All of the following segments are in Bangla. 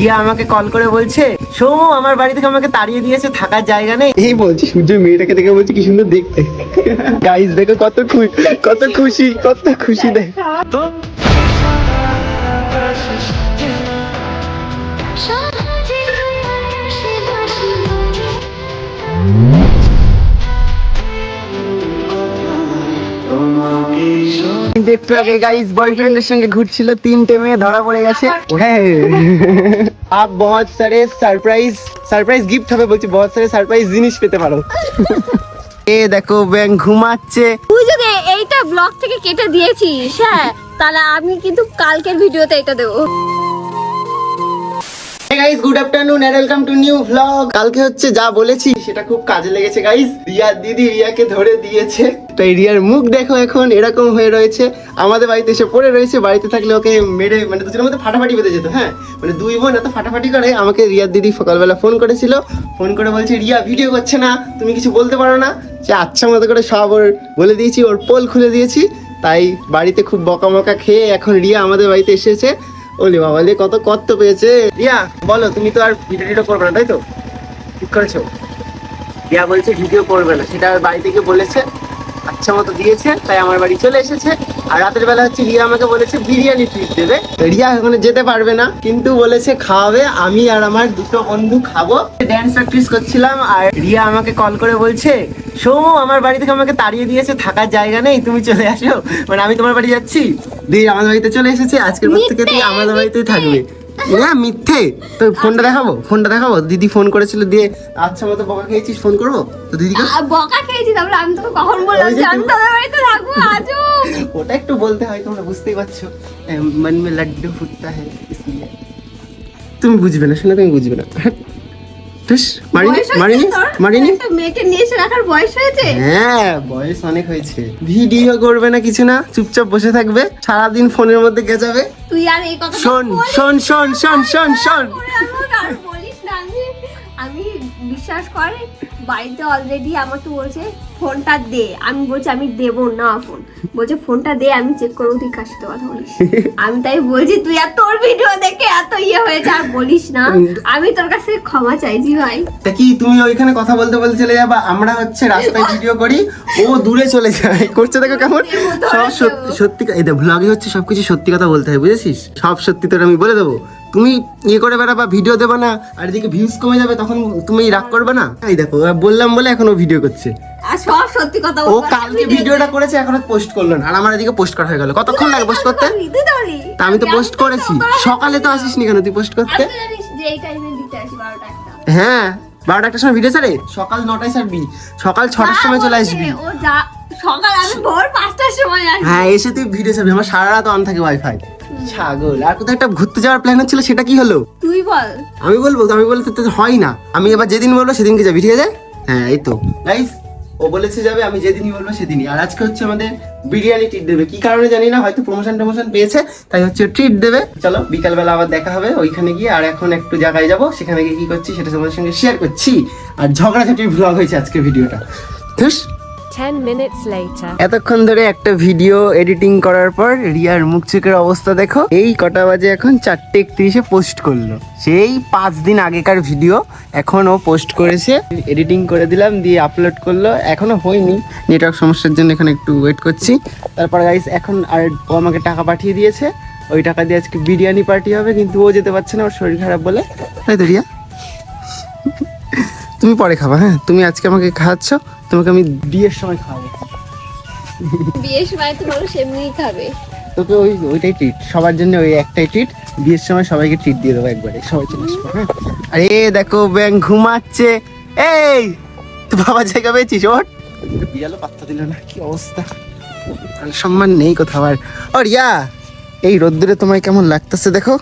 রিয়া আমাকে কল করে বলছে সৌম আমার বাড়ি থেকে আমাকে তাড়িয়ে দিয়েছে থাকার জায়গা নেই। এই বলছি সূর্য মেয়েটাকে দেখে বলছি কি সুন্দর দেখতে। গাইস দেখো কত খুশি কত খুশি কত খুশি দেখ। কিন্তু একটু আগে গাইস বয়ফ্রেন্ডের সঙ্গে ঘুরছিল তিনটে মেয়ে ধরা পড়ে গেছে। হ্যাঁ। আপ বহুত সারে সারপ্রাইজ সারপ্রাইজ গিফট হবে বলছি বহুত সারে সারপ্রাইজ জিনিস পেতে পারো। এ দেখো ব্যাং ঘুমাচ্ছে। তুই যদি এইটা ব্লগ থেকে কেটে দিয়েছিস হ্যাঁ। তাহলে আমি কিন্তু কালকের ভিডিওতে এটা দেবো। Guys good afternoon to new কালকে হচ্ছে যা সেটা খুব কাজে লেগেছে গাইস রিয়ার দিদি রিয়াকে ধরে দিয়েছে। রিয়ার মুখ দেখো এখন, এরকম হয়ে রয়েছে। আমাদের বাড়িতে এসে পড়ে রয়েছে, বাড়িতে থাকলে ওকে মেরে মানে দুজনের মধ্যে ফাটাফাটি বেঁধে যেত হ্যাঁ? মানে দুই বোন এত ফাটাফাটি করে, আমাকে রিয়ার দিদি সকালবেলা ফোন করেছিল। ফোন করে বলছে, রিয়া ভিডিও করছে না, তুমি কিছু বলতে পারো না। যে আচ্ছা মতো করে সব ওর বলে দিয়েছি, ওর পোল খুলে দিয়েছি। তাই বাড়িতে খুব বকামকা খেয়ে এখন রিয়া আমাদের বাড়িতে এসেছে। ওলে বাবা লে কত কত পেয়েছে। রিয়া, বলো, তুমি তো আর ভিডিও টিডিও করবে না, তাই তো? ঠিক করেছ? রিয়া বলছে ভিডিও করবে না, সেটা আর বাড়ি থেকে বলেছে। আচ্ছা মতো দিয়েছে, তাই আমার বাড়ি চলে এসেছে। আর রাতের বেলা হচ্ছে রিয়া আমাকে বলেছে বিরিয়ানি ট্রিট দেবে। রিয়া ওখানে যেতে পারবে না, কিন্তু বলেছে খাওয়াবে, আমি আর আমার দুটো বন্ধু খাব। ড্যান্স প্র্যাকটিস করছিলাম, আর রিয়া আমাকে কল করে বলছে সৌম আমার বাড়ি থেকে আমাকে তাড়িয়ে দিয়েছে, থাকার জায়গা নেই, তুমি চলে আসো। মানে আমি তোমার বাড়ি যাচ্ছি। দিয়ে আমাদের বাড়িতে চলে এসেছে, আজকের পর থেকে তুই আমাদের বাড়িতেই থাকবে। না মিথ্যে। তো ফোনটা দেখাবো ফোনটা দেখাবো। দিদি ফোন করেছিল দিয়ে আচ্ছা মতো বকা খেয়েছিস ফোন করব? তো দিদিকে বকা খেয়েছি তারপরে আমি তোকে কখন বললাম যে আমি তোদের বাড়িতে থাকব আজও? ওটা একটু বলতে হয় তোমরা বুঝতেই পারছ। মন মে লাড্ডু ফুটতা হ্যাঁ তুমি বুঝবে না শুনে তুমি বুঝবে না। হ্যাট। মারিনি মারিনি মারিনি? মেয়েকে নিয়ে এসে রাখার বয়স হয়েছে? হ্যাঁ বয়স অনেক হয়েছে। ভিডিও করবে না কিছু না চুপচাপ বসে থাকবে সারাদিন ফোনের মধ্যে গেজাবে তুই আর এই কথা শোন শোন শোন শোন শোন শোন। আমি বিশ্বাস করে বাড়িতে অলরেডি আমাকে বলছে ফোনটা দে। আমি বলছি আমি দেব না ফোন বলছে ফোনটা দে আমি চেক করব তুই কার সাথে কথা বলিস? আমি তাই বলছি তুই আর তোর ভিডিও দেখে এত ইয়ে হয়েছে আর বলিস না। আমি তোর কাছে ক্ষমা চাইছি ভাই। তা কি তুমি ওইখানে কথা বলতে বলতে চলে যাবা? আমরা হচ্ছে রাস্তায় ভিডিও করি ও দূরে চলে যায়। করছে দেখো কেমন? সব সত্যি সত্যি এই ব্লগে হচ্ছে সবকিছু সত্যি কথা বলতে হয় বুঝেছিস? সব সত্যি তোর আমি বলে দেবো। তুমি ইয়ে করে বেড়াবা ভিডিও দেবে না আর এদিকে ভিউজ কমে যাবে তখন তুমি রাগ করবে না? এই দেখো বললাম বলে এখন ও ভিডিও করছে। আর সব সত্যি কথা ও বলব। কালকে ভিডিওটা করেছে এখনও পোস্ট করল না। আর আমার এদিকে পোস্ট করা হয়ে গেল। কতক্ষণ লাগে পোস্ট করতে? তো আমি তো পোস্ট করেছি। সকালে তো আসিস নি কেন তুই পোস্ট করতে? হ্যাঁ বারোটা একটার সময় ভিডিও ছাড়ে? সকাল নটায় ছাড়বি। সকাল ছটার সময় চলে আসবি। সকাল আমি ভোর পাঁচটার সময় হ্যাঁ এসে তুই ভিডিও ছাড়বি। আমার সারা রাত অন থাকে ওয়াইফাই ছাগল। আর কোথাও একটা ঘুরতে যাওয়ার প্ল্যান হচ্ছিল সেটা কি হলো? তুই বল। আমি বলব তো আমি বলতে তো হয় না। আমি এবার যেদিন বলব সেদিনকে যাবি ঠিক আছে? হ্যাঁ এই তো। গাইস ও বলেছে যাবে আমি যেদিনই বলব সেদিনই। আর আজকে হচ্ছে আমাদের বিরিয়ানি ট্রিট দেবে। কি কারণে জানি না হয়তো প্রমোশন টমোশন পেয়েছে তাই হচ্ছে ট্রিট দেবে। চলো বিকালবেলা আবার দেখা হবে ওইখানে গিয়ে। আর এখন একটু জায়গায় যাব সেখানে গিয়ে কি করছি সেটা তোমাদের সঙ্গে শেয়ার করছি। আর ঝগড়াঝাটির ভ্লগ হয়েছে আজকের ভিডিওটা ধুস 10 minutes later. এতক্ষণ ধরে একটা ভিডিও এডিটিং করার পর রিয়ার মুখ অবস্থা দেখো। এই কটা বাজে এখন চারটে একত্রিশে পোস্ট করল। সেই পাঁচ দিন আগেকার ভিডিও এখন পোস্ট করেছে। এডিটিং করে দিলাম, দিয়ে আপলোড করল। এখনও হয়নি। নেটওয়ার্ক সমস্যার জন্য এখানে একটু ওয়েট করছি। তারপর গাইস এখন আর ও আমাকে টাকা পাঠিয়ে দিয়েছে। ওই টাকা দিয়ে আজকে বিরিয়ানি পার্টি হবে, কিন্তু ও যেতে পারছে না, ওর শরীর খারাপ বলে। তাই তো রিয়া? তুমি পরে খাবা হ্যাঁ? তুমি আজকে আমাকে খাওয়াচ্ছ তোমাকে আমি বিয়ের সময় খাওয়াবো। বিয়ের সময় তো মানুষ এমনিই খাবে। তোকে ওই ওইটাই ট্রিট সবার জন্য ওই একটাই ট্রিট বিয়ের সময় সবাইকে ট্রিট দিয়ে দেবো একবারে সবাই চলে আসব হ্যাঁ? আরে দেখো ব্যাং ঘুমাচ্ছে। এই তো বাবা জায়গা পেয়েছিস ওর বিড়ালও পাত্তা দিল না কি অবস্থা? সম্মান নেই কোথাও আর। ও রিয়া এই রোদ্দুরে তোমায় কেমন লাগতেছে দেখো।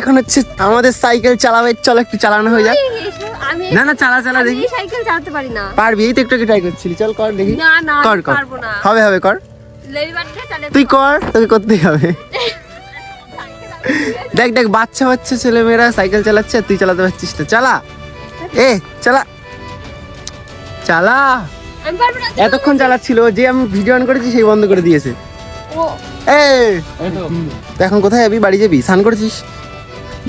এখন হচ্ছে আমাদের সাইকেল চালাবে। চল একটু চালানো হয়ে যাক। না না চালা চালা দেখি। সাইকেল চালাতে পারি না। পারবি এই তো একটু ট্রাই করছিলি। চল কর দেখি। না না কর কর। পারব না। হবে হবে কর। তুই কর তোকে করতেই হবে। দেখ দেখ বাচ্চা বাচ্চা ছেলে মেয়েরা সাইকেল চালাচ্ছে আর তুই চালাতে পারছিস না। চালা। এ চালা। চালা। আমি পারব না এতক্ষণ চালাচ্ছিল যে আমি ভিডিও অন করেছি সেই বন্ধ করে দিয়েছে। ও। এ এখন কোথায় যাবি? বাড়ি যাবি? স্নান করেছিস?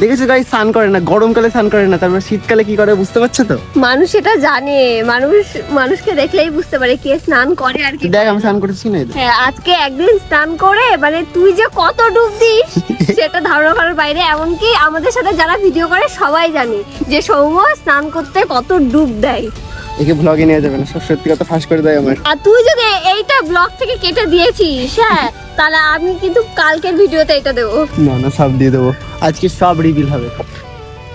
দেখেছ গাই স্নান করে না গরমকালে স্নান করে না তারপর শীতকালে কি করে বুঝতে পারছ তো? মানুষ এটা জানে মানুষ মানুষকে দেখলেই বুঝতে পারে কে স্নান করে আর কি দেখ আমি স্নান করেছি না হ্যাঁ আজকে একদিন স্নান করে মানে তুই যে কত ডুব দিস সেটা ধারণা করার বাইরে এমনকি আমাদের সাথে যারা ভিডিও করে সবাই জানে যে সৌম্য স্নান করতে কত ডুব দেয়। একে ব্লগে নিয়ে যাবে না সব সত্যি কথা ফাঁস করে দেয় আমার। আর তুই যদি এইটা ব্লগ থেকে কেটে দিয়েছিস হ্যাঁ তাহলে আমি কিন্তু কালকের ভিডিওতে এটা দেবো। না না সব দিয়ে দেবো। আজকে সব রিভিল হবে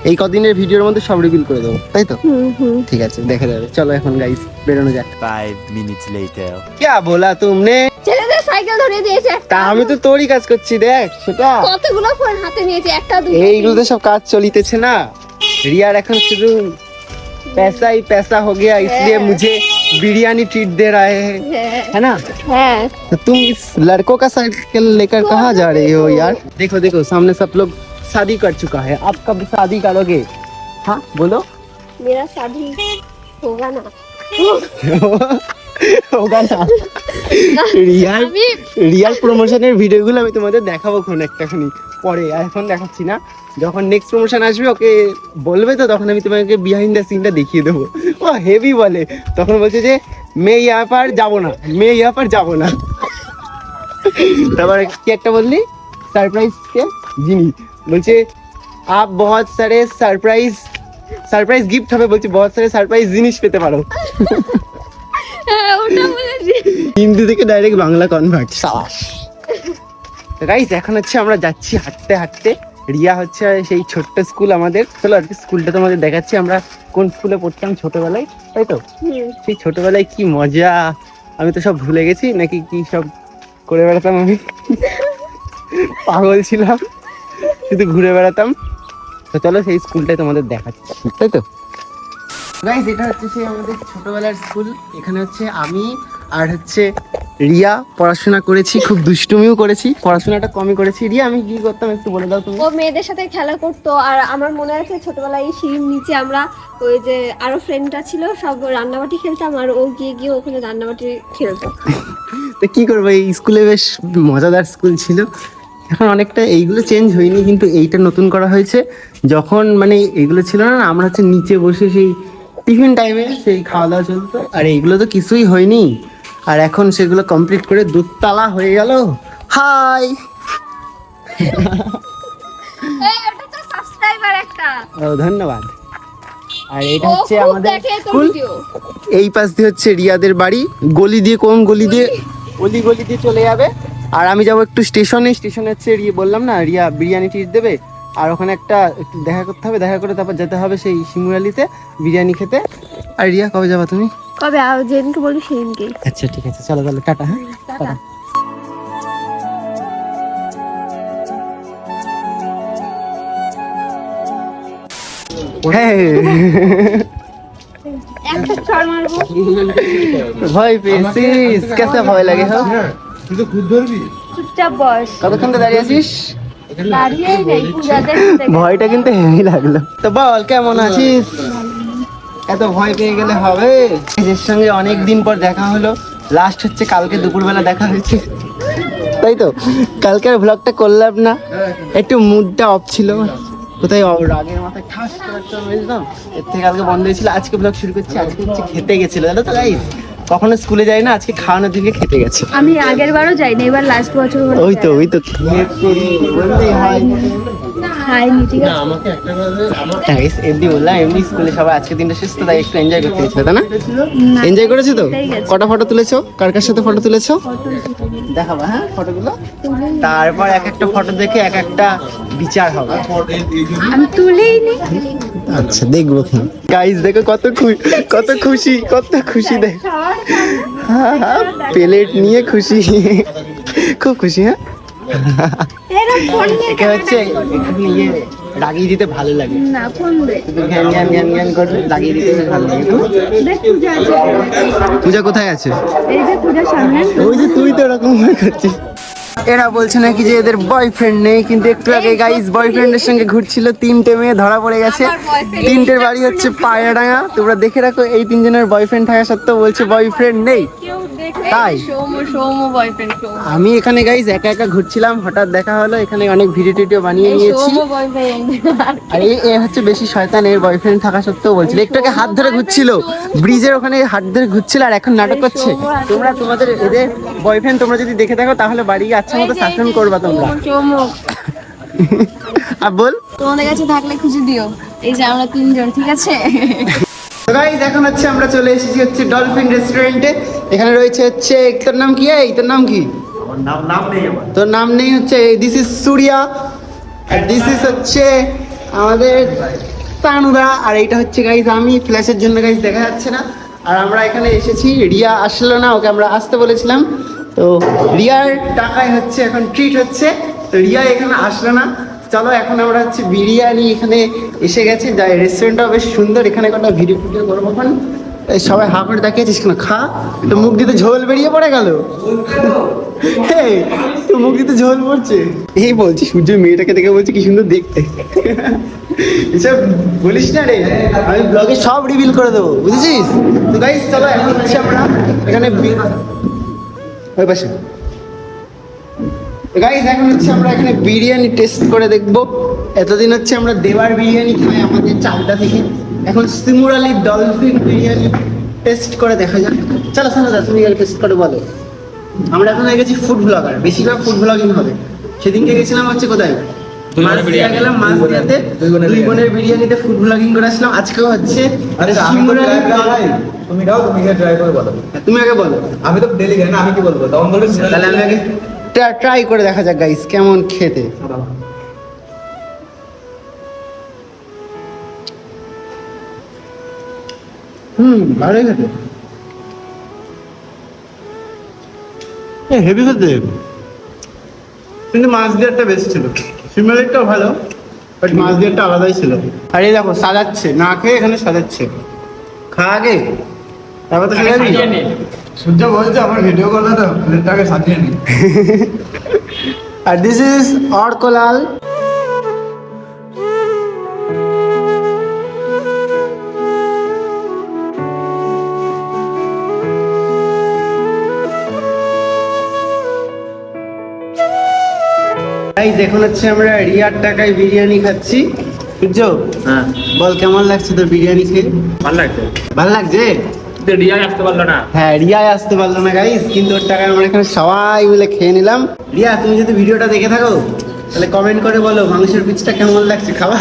এই কদিনের ভিডিওর মধ্যে সব রিভিল করে দেবো তাই তো হুম হুম ঠিক আছে দেখা যাবে চলো এখন গাইস বেরোনো যাক Five minutes later. क्या बोला तुमने ছেলেদের সাইকেল ধরিয়ে দিয়েছে একটা তা আমি তো তোরই কাজ করছি দেখ সেটা কতগুলো ফোন হাতে নিয়েছে একটা দুটো এইগুলোতে সব কাজ চলিতেছে না रियार এখন শুধু पैसा ही पैसा हो गया इसलिए मुझे बिरयानी ट्रीट दे रहे हैं হ্যাঁ है ना হ্যাঁ तो तुम इस लड़कों का साइकिल लेकर कहाँ जा रही हो यार देखो देखो सामने सब लोग शादी कर चुका है आप कब शादी करोगे हाँ बोलो मेरा शादी होगा ना होगा ना রিয়াল আমি রিয়াল প্রমোশনের ভিডিওগুলো আমি তোমাদের দেখাবো কোন একটাখানি পরে আর এখন দেখাচ্ছি না যখন নেক্সট প্রমোশন আসবে ওকে বলবে তো তখন আমি তোমাকে বিহাইন্ড দ্য সিনটা দেখিয়ে দেবো ও হেভি বলে তখন বলছে যে মেয়ে ইয়া পার যাবো না মেয়ে ইয়া পার যাবো না তারপর কি একটা বললি সারপ্রাইজ কে জিনি বলছে আপ বহুত সারে সারপ্রাইজ সারপ্রাইজ গিফট হবে। বলছে বহুত সারে সারপ্রাইজ জিনিস পেতে পারো। হ্যাঁ ওটা বলেছি। হিন্দি থেকে ডাইরেক্ট বাংলা কনভার্ট সাবাস। গাইস এখন হচ্ছে আমরা যাচ্ছি হাঁটতে হাঁটতে। রিয়া হচ্ছে সেই ছোট্ট স্কুল আমাদের। চলো আর কি স্কুলটা তোমাদের দেখাচ্ছি। আমরা কোন স্কুলে পড়তাম ছোটবেলায় তাই তো? সেই ছোটবেলায় কি মজা? আমি তো সব ভুলে গেছি। নাকি কি সব করে বেড়াতাম আমি? পাগল ছিলাম। শুধু ঘুরে বেড়াতাম। তো চলো সেই স্কুলটাই তোমাদের দেখাচ্ছি। তাই তো? গাইজ এটা হচ্ছে সেই আমাদের ছোটবেলার স্কুল। এখানে হচ্ছে আমি আর হচ্ছে রিয়া পড়াশোনা করেছি খুব দুষ্টুমিও করেছি। পড়াশোনাটা কমই করেছি। রিয়া আমি কি করতাম একটু বলে দাও তুমি। ও মেয়েদের সাথে খেলা করতো। আর আমার মনে আছে ছোটবেলায় এই সিঁড়ির নিচে আমরা ওই যে আরও ফ্রেন্ডটা ছিল সব রান্নাবাটি খেলতাম আর ও গিয়ে গিয়ে ওখানে রান্নাবাটি খেলতো। তো কি করব? এই স্কুলে বেশ মজাদার স্কুল ছিল। এখন অনেকটা এইগুলো চেঞ্জ হয়নি কিন্তু এইটা নতুন করা হয়েছে। যখন মানে এইগুলো ছিল না আমরা হচ্ছে নিচে বসে সেই টিফিন টাইমে সেই খাওয়া দাওয়া চলতো। আর এইগুলো তো কিছুই হয়নি। আর এখন সেগুলো কমপ্লিট করে দুতলা হয়ে গেল। হাই ও ধন্যবাদ। আর এটা হচ্ছে আমাদের স্কুল এই পাশ দিয়ে হচ্ছে রিয়াদের বাড়ি। গলি দিয়ে কোন গলি দিয়ে গলি গলি দিয়ে চলে যাবে। আর আমি যাব একটু স্টেশনে স্টেশনে হচ্ছে রিয়া বললাম না রিয়া বিরিয়ানি টিট দেবে। আর ওখানে একটা একটু দেখা করতে হবে দেখা করে তারপর যেতে হবে সেই শিমুরালিতে বিরিয়ানি খেতে। আর রিয়া কবে যাবা তুমি? কবে? যেদিনকে বলবি সেদিনকে আচ্ছা ঠিক আছে চলো তাহলে টাটা হ্যাঁ? টাটা। হ্যাঁ। মারবো। ভয় পেয়েছিস কেসে ভয় লাগে হো চুপচাপ বস। কতক্ষণ তো দাঁড়িয়ে আছিস? নেই ভয়টা কিন্তু হেভি লাগল। তো বল কেমন আছিস? এত ভয় পেয়ে গেলে হবে? এর সঙ্গে অনেক দিন পর দেখা হলো। লাস্ট হচ্ছে কালকে দুপুরবেলা দেখা হয়েছে। তাই তো? কালকের ব্লগটা করলাম না। একটু মুডটা অফ ছিল। কোথায় রাগের মাথায় ঠাস করে মেরেছিলাম এর থেকে কালকে বন্ধ হয়েছিল। আজকে ব্লগ শুরু করছি। আজকে হচ্ছে খেতে গেছিল। জানো তো গাইস কখনো স্কুলে যাই না আজকে খাওয়ানোর দিকে খেতে গেছে। আমি আগের বারও যাইনি এবার লাস্ট বছর ওই তো ওই তো। করি বললেই হয় খাইনি ঠিক আছে এমনি বললাম এমনি স্কুলে সবাই আজকে দিনটা শেষ তো তাই একটু এনজয় করতে গেছিল তাই না? এনজয় করেছ তো? কটা ফটো তুলেছো? কার কার সাথে ফটো তুলেছো? দেখাবা হ্যাঁ ফটোগুলো তারপর এক একটা ফটো দেখে এক একটা বিচার হবে। আমি তুলেই নি আচ্ছা দেখব। গাইস দেখো কত খুশি কত খুশি কত খুশি দেখ। প্লেট নিয়ে খুশি। খুব খুশি হ্যাঁ? নিয়ে একে হচ্ছে একটু ইয়ে লাগিয়ে দিতে ভালো লাগে। না ফোন দে। শুধু ঘ্যান ঘ্যান ঘ্যান ঘ্যান করে লাগিয়ে দিতে ভালো লাগে। পূজা কোথায় আছে? এই যে পূজার সামনে। ওই যে তুই তো এরকম হয়ে করছিস। এরা বলছে নাকি যে এদের বয়ফ্রেন্ড নেই কিন্তু একটু আগে গাইস বয়ফ্রেন্ডের সঙ্গে ঘুরছিল তিনটে মেয়ে ধরা পড়ে গেছে। তিনটের বাড়ি হচ্ছে পায়রাডাঙ্গা। তোমরা দেখে রাখো এই তিনজনের বয়ফ্রেন্ড থাকা সত্ত্বেও বলছে বয়ফ্রেন্ড নেই। তাই? আমি এখানে গাইস একা একা ঘুরছিলাম হঠাৎ দেখা হলো এখানে অনেক ভিডিও টিডিও বানিয়ে নিয়েছি। আর এ হচ্ছে বেশি শয়তান এর বয়ফ্রেন্ড থাকা সত্ত্বেও বলছিল। একটু আগে হাত ধরে ঘুরছিল ব্রিজের ওখানে হাত ধরে ঘুরছিল আর এখন নাটক করছে। তোমরা তোমাদের এদের বয়ফ্রেন্ড তোমরা যদি দেখে থাকো তাহলে বাড়ি গিয়ে আচ্ছা মতো শাসন করবা তোমরা। আর বল। তোমাদের কাছে থাকলে খুঁজে দিও। এই যে আমরা তিনজন ঠিক আছে? গাইস এখন হচ্ছে আমরা চলে এসেছি হচ্ছে ডলফিন রেস্টুরেন্টে এখানে রয়েছে হচ্ছে তোর নাম কি? এই তোর নাম কি? তোর নাম নেই হচ্ছে দিস ইজ সূর্যা আর দিস ইজ হচ্ছে আমাদের তানুদা আর এইটা হচ্ছে গাইজ আমি ফ্ল্যাশের জন্য গাইজ দেখা যাচ্ছে না। আর আমরা এখানে এসেছি রিয়া আসলো না ওকে আমরা আসতে বলেছিলাম। তো রিয়ার টাকায় হচ্ছে এখন ট্রিট হচ্ছে। তো রিয়া এখানে আসলো না। চলো, এখন আমরা হচ্ছে বিরিয়ানি এখানে এসে গেছে। যাই রেস্টুরেন্টটাও বেশ সুন্দর, এখানে কোনো ভিডিও ফিডিও করব এখন। সবাই হাফ করে দেখিয়েছিস কেন? খা তো মুখ দিতে ঝোল বেরিয়ে পড়ে গেল। তো মুখ দিতে ঝোল পড়ছে। এই বলছি, সূর্য মেয়েটাকে দেখে বলছি কি সুন্দর দেখতে। এসব বলিস না রে, আমি ব্লগে সব রিভিল করে দেবো, বুঝেছিস? তো গাইস চলো, এখন হচ্ছে আমরা এখানে ওই পাশে। গাইস এখন হচ্ছে আমরা এখানে বিরিয়ানি টেস্ট করে দেখব। এতদিন হচ্ছে আমরা দেবার বিরিয়ানি খাই আমাদের চালটা থেকে। এখন সিমুর আলী ডলফিন বিরিয়ানি টেস্ট করে দেখা যাক। চলো শোনো দা তুমি টেস্ট করে বলো। আমরা এখন হয়ে গেছি ফুড ব্লগার বেশিরভাগ ফুড ব্লগিং হবে। সেদিনকে গেছিলাম হচ্ছে কোথায়? গেলাম মাছদিয়াতে দুই বোনের বিরিয়ানিতে ফুড ব্লগিং করে আসলাম। আজকেও হচ্ছে আরে সিমুর করাই। তুমি গাও তুমি গিয়ে ট্রাই করে বলো। তুমি আগে বলো। আমি তো ডেলি গাই না আমি কি বলব? তখন বলে তাহলে আমি আগে ট্রাই করে দেখা যাক গাইস কেমন খেতে। হুম ভালোই খেতে। হেভি খেতে। কিন্তু মাছ দিয়ারটা বেশ ছিল। সিমেলেরটাও ভালো বাট মাছ দিয়ারটা আলাদাই ছিল। আর এই দেখো সাজাচ্ছে। না খেয়ে এখানে সাজাচ্ছে। খা আগে। তারপর তো সূর্য বলছে আমার ভিডিও করলে তো প্লেটটাকে সাজিয়ে নি। আর দিস ইজ অর্কলাল। গাইজ এখন হচ্ছে আমরা রিয়ার টাকায় বিরিয়ানি খাচ্ছি। বুঝছ হ্যাঁ। বল কেমন লাগছে তোর বিরিয়ানি খেয়ে? ভালো লাগছে। ভালো লাগছে? কিন্তু রিয়াই আসতে পারল না। হ্যাঁ রিয়ায় আসতে পারল না গাইস কিন্তু ওর টাকায় আমরা এখানে সবাই মিলে খেয়ে নিলাম। রিয়া তুমি যদি ভিডিওটা দেখে থাকো তাহলে কমেন্ট করে বলো মাংসের পিচটা কেমন লাগছে খাবা?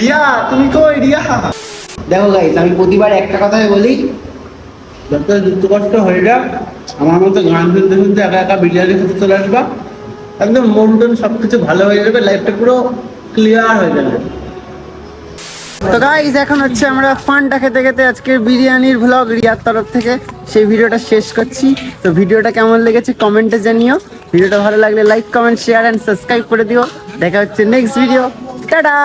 রিয়া তুমি কই রিয়া? দেখো গাইস আমি প্রতিবার একটা কথাই বলি যত দুঃখ কষ্ট হয়ে যাক আমার মতো গান শুনতে শুনতে একা একা বিরিয়ানি খেতে চলে আসবা। একদম মন টন সব কিছু ভালো হয়ে যাবে লাইফটা পুরো ক্লিয়ার হয়ে যাবে। তো গাইজ এখন হচ্ছে আমরা ফানটা খেতে খেতে আজকে বিরিয়ানির ভ্লগ রিয়ার তরফ থেকে সেই ভিডিওটা শেষ করছি। তো ভিডিওটা কেমন লেগেছে কমেন্টে জানিও। ভিডিওটা ভালো লাগলে like comment share and subscribe করে দিও। দেখা হচ্ছে নেক্সট ভিডিও টাটা!